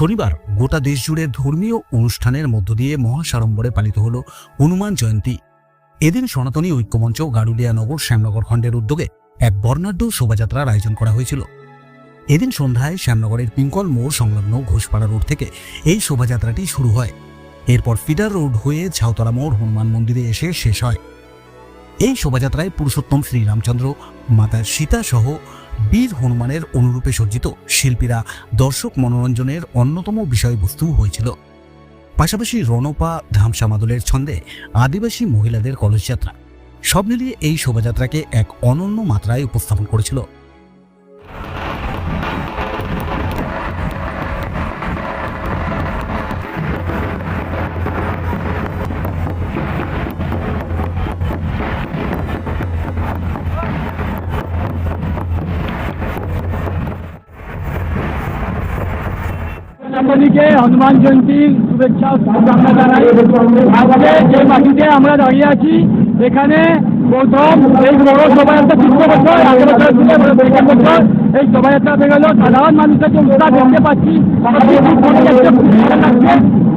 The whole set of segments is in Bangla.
শনিবার গোটা দেশ জুড়ে ধর্মীয় অনুষ্ঠানের মধ্য দিয়ে মহাসাড়ম্বরে পালিত হল হনুমান জয়ন্তী। এদিন সনাতনী ঐক্যমঞ্চ গারুলিয়া নগর শ্যামনগর খণ্ডের উদ্যোগে এক বর্ণাঢ্য শোভাযাত্রার আয়োজন করা হয়েছিল। এদিন সন্ধ্যায় শ্যামনগরের পিঙ্কল মোড় সংলগ্ন ঘোষপাড়া রোড থেকে এই শোভাযাত্রাটি শুরু হয়। এরপর ফিডার রোড হয়ে ঝাউতলা মোড় হনুমান মন্দিরে এসে শেষ হয়। এই শোভাযাত্রায় পুরুষোত্তম শ্রীরামচন্দ্র, মাতা সীতা সহ বীর হনুমানের অনুরূপে সজ্জিত শিল্পীরা দর্শক মনোরঞ্জনের অন্যতম বিষয়বস্তু হয়েছিল। পাশাপাশি রণপা, ধামসামাদলের ছন্দে আদিবাসী মহিলাদের কলসযাত্রা। সব মিলিয়ে এই শোভাযাত্রাকে এক অনন্য মাত্রায় উপস্থাপন করেছিল। হনুমান জয়ন্তীর শুভেচ্ছা শুভকামনা জানাই। আজকে যে মাটিতে আমরা দাঁড়িয়ে আছি, এখানে প্রথম এই বড় শোভাযাত্রা তৃতীয় বছর আগের বছর থেকে প্রত্যেক বছর এই শোভাযাত্রা বেরোলো সাধারণ মানুষের যে উৎসাহ দেখতে পাচ্ছি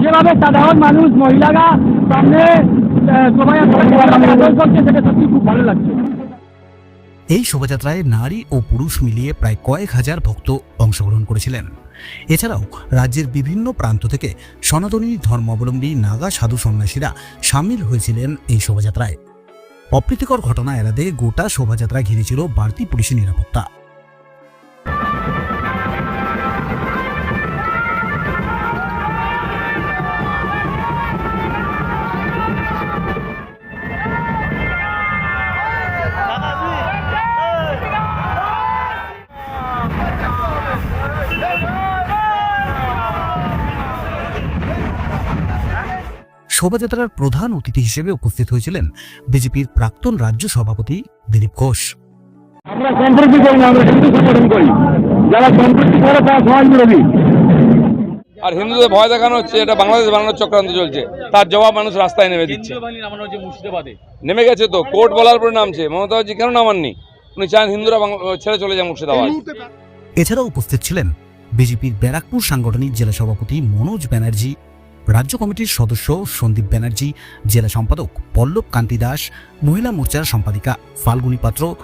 যেভাবে সাধারণ মানুষ, মহিলারা সামনে শোভাযাত্রা করছে, সেটা সত্যি খুব ভালো লাগছে। এই শোভাযাত্রায় নারী ও পুরুষ মিলিয়ে প্রায় কয়েক হাজার ভক্ত অংশগ্রহণ করেছিলেন। এছাড়াও রাজ্যের বিভিন্ন প্রান্ত থেকে সনাতনী ধর্মাবলম্বী নাগা সাধু সন্ন্যাসীরা সামিল হয়েছিলেন এই শোভাযাত্রায়। অপ্রীতিকর ঘটনা এড়াতে গোটা শোভাযাত্রা ঘিরেছিল বাড়তি পুলিশের নিরাপত্তা। শোভাযাত্রার প্রধান অতিথি হিসেবে উপস্থিত হয়েছিলেন বিজেপির প্রাক্তন রাজ্য সভাপতি দিলীপ ঘোষ। আমরা সম্প্রতি করি না আমরা হিন্দু সংগঠন করি। যারা সম্প্রতি করে তারা সমাজ বিরোধী। আর হিন্দুদের ভয় দেখানো হচ্ছে এটা বাংলাদেশ বানানোর চক্রান্ত চলছে। তার জবাব মানুষ রাস্তায় নেমে দিচ্ছে। নেমে গেছে তো কোর্ট বলার পরে নামছে। মমতা ব্যানার্জি কেন নামাননি? উনি চান হিন্দুরা ছেড়ে চলে যায় মুর্শিদাবাদ। এছাড়াও উপস্থিত ছিলেন বিজেপির ব্যারাকপুর সাংগঠনিক জেলা সভাপতি মনোজ ব্যানার্জি রাজ্য কমিটির সদস্য সন্দীপ ব্যানার্জি, জেলা সম্পাদক পল্লব কান্তি দাস, মহিলা মোর্চার সম্পাদিকা ফাল্গুনী পাত্র,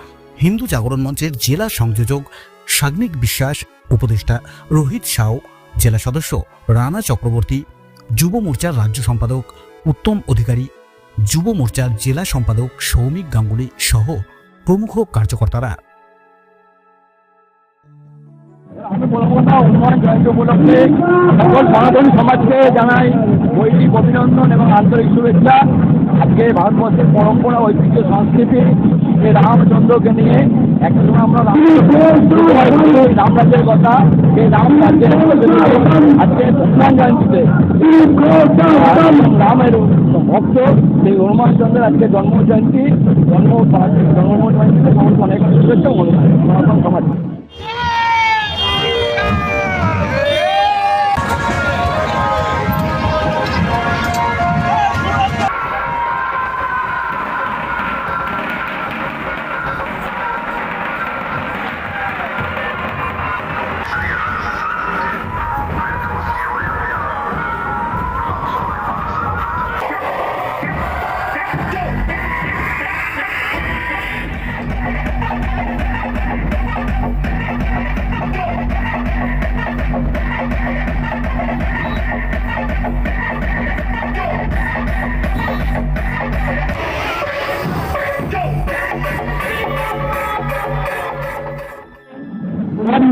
হিন্দু জাগরণ মঞ্চের জেলা সংযোজক সাগ্নিক বিশ্বাস, উপদেষ্টা রোহিত সাউ, জেলা সদস্য রানা চক্রবর্তী, যুব মোর্চার রাজ্য সম্পাদক উত্তম অধিকারী, যুব মোর্চার জেলা সম্পাদক সৌমিক গাঙ্গুলি সহ প্রমুখ কার্যকর্তারা। আমি বলব না হনুমান জয়ন্তী উপলক্ষে সকল সনাতনী সমাজকে জানাই বৈদিক অভিনন্দন এবং আন্তরিক শুভেচ্ছা। আজকে ভারতবর্ষের পরম্পরা, ঐতিহ্য, সংস্কৃতি এই রামচন্দ্রকে নিয়ে একসময় আমরা রাম রামরাজ্যের কথা সেই রাম রাজ্যের আজকে হনুমান জয়ন্তীতে রামের ভক্ত সেই হনুমান চন্দ্রের আজকে জন্ম জয়ন্তী জন্ম জন্ম জয়ন্তীতে অনেক শুভেচ্ছা, সনাতন সমাজ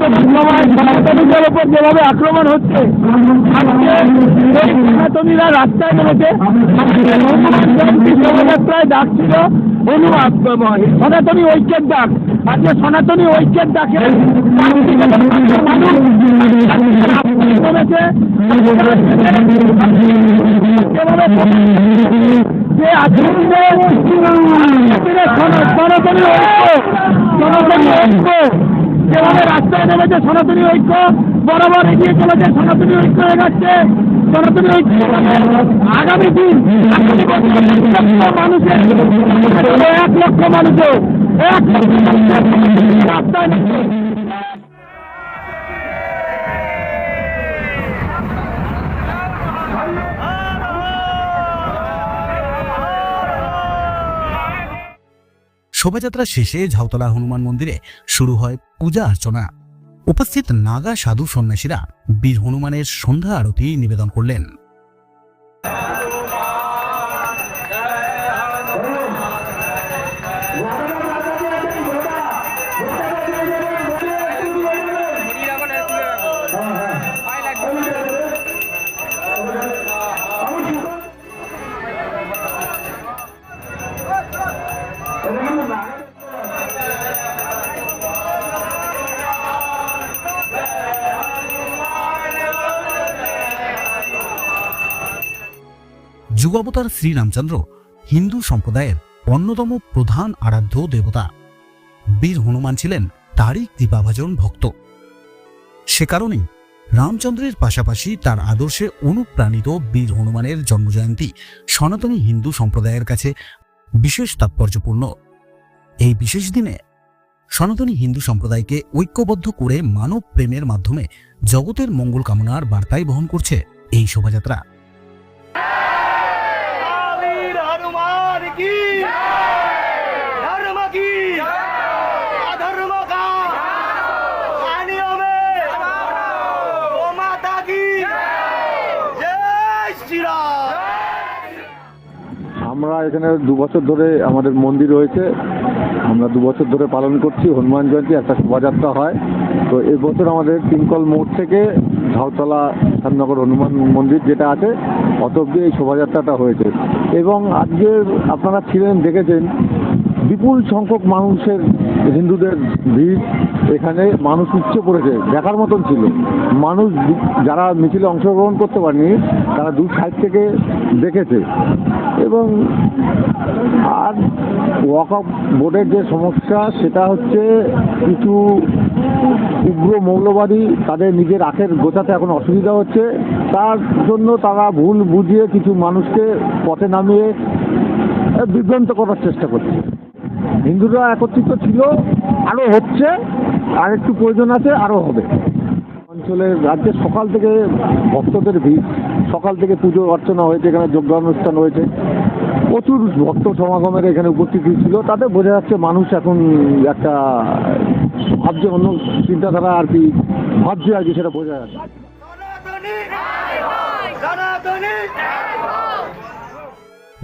ধন্যবাদ সনাতনীদের ওপর যেভাবে আক্রমণ হচ্ছে এই সনাতনীরা রাস্তায় নেমেছে। শোভাযাত্রায় ডাক ছিল হনুমান, সনাতনী ঐক্যের ডাক। আজকে সনাতনী ঐক্যের ডাকে যে আজকে সনাতনী ঐক্য সনাতনী ঐক্য যেভাবে রাস্তায় নেমেছে সনাতনী ঐক্য, বরাবর এগিয়ে চলেছে সনাতনী ঐক্য হয়ে এগাচ্ছে। সনাতনী ঐক্য আগামী দিন মানুষের এক লক্ষ মানুষের এক লক্ষ রাস্তায় শোভাযাত্রা শেষে ঝাউতলা হনুমান মন্দিরে শুরু হয় পূজা অর্চনা। উপস্থিত নাগা সাধু সন্ন্যাসীরা বীর হনুমানের সন্ধ্যা আরতি নিবেদন করলেন। যুগাবতার শ্রীরামচন্দ্র, হিন্দু সম্প্রদায়ের অন্যতম প্রধান আরাধ্য দেবতা। বীর হনুমান ছিলেন তারই কৃপাভাজন ভক্ত। সে কারণেই রামচন্দ্রের পাশাপাশি তার আদর্শে অনুপ্রাণিত বীর হনুমানের জন্মজয়ন্তী সনাতনী হিন্দু সম্প্রদায়ের কাছে বিশেষ তাৎপর্যপূর্ণ। এই বিশেষ দিনে সনাতনী হিন্দু সম্প্রদায়কে ঐক্যবদ্ধ করে মানব প্রেমের মাধ্যমে জগতের মঙ্গল কামনার বার্তাই বহন করছে এই শোভাযাত্রা। की धर्म की अधर्म का हानियों में गौ माता की जय श्री राम আমরা এখানে দু বছর ধরে আমাদের মন্দির রয়েছে আমরা দু বছর ধরে পালন করছি হনুমান জয়ন্তী একটা শোভাযাত্রা হয় তো এবছর আমাদের তিনকল মোড় থেকে ঝাউতলা শ্যামনগর হনুমান মন্দির যেটা আছে, অত অব্দি এই শোভাযাত্রাটা হয়েছে। এবং আজকে আপনারা ছিলেন, দেখেছেন, বিপুল সংখ্যক মানুষের হিন্দুদের ভিড়। এখানে মানুষ উচ্চে পড়েছে, দেখার মতন ছিল। মানুষ যারা মিছিলে অংশগ্রহণ করতে পারেনি, তারা দু সাইড থেকে দেখেছে। এবং আর ওয়াক অফ বোর্ডের যে সমস্যা, সেটা হচ্ছে কিছু উগ্র মৌলবাদী তাদের নিজের আখের গোছাতে এখন অসুবিধা হচ্ছে। তার জন্য তারা ভুল বুঝিয়ে কিছু মানুষকে পথে নামিয়ে বিভ্রান্ত করার চেষ্টা করছে। হিন্দুরা একত্রিত ছিল আরও হচ্ছে। আর একটু প্রয়োজন আছে আরও হবে। অঞ্চলের রাজ্যে সকাল থেকে ভক্তদের ভিড়। সকাল থেকে পুজো অর্চনা হয়েছে, এখানে যোগ্য অনুষ্ঠান হয়েছে। প্রচুর ভক্ত সমাগমের এখানে উপস্থিত ছিল। তাতে বোঝা যাচ্ছে মানুষ এখন একটা ভাবছে, অন্য চিন্তাধারা আর কি ভাবছে আর কি, সেটা বোঝা যাচ্ছে।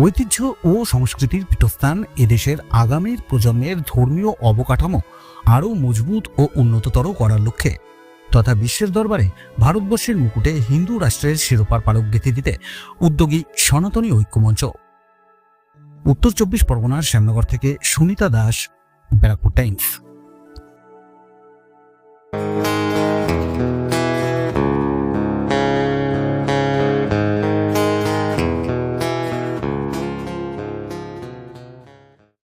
ঐতিহ্য ও সংস্কৃতির পীঠস্থান এদেশের আগামীর প্রজন্মের ধর্মীয় অবকাঠামো আরও মজবুত ও উন্নততর করার লক্ষ্যে। তথা বিশ্বের দরবারে ভারতবর্ষের মুকুটে হিন্দু রাষ্ট্রের শিরোপার পালক গেঁথে দিতে উদ্যোগী সনাতনী ঐক্যমঞ্চ। উত্তর চব্বিশ পরগনার শ্যামনগর থেকে সুনিতা দাস, ব্যারাকপুর টাইমস।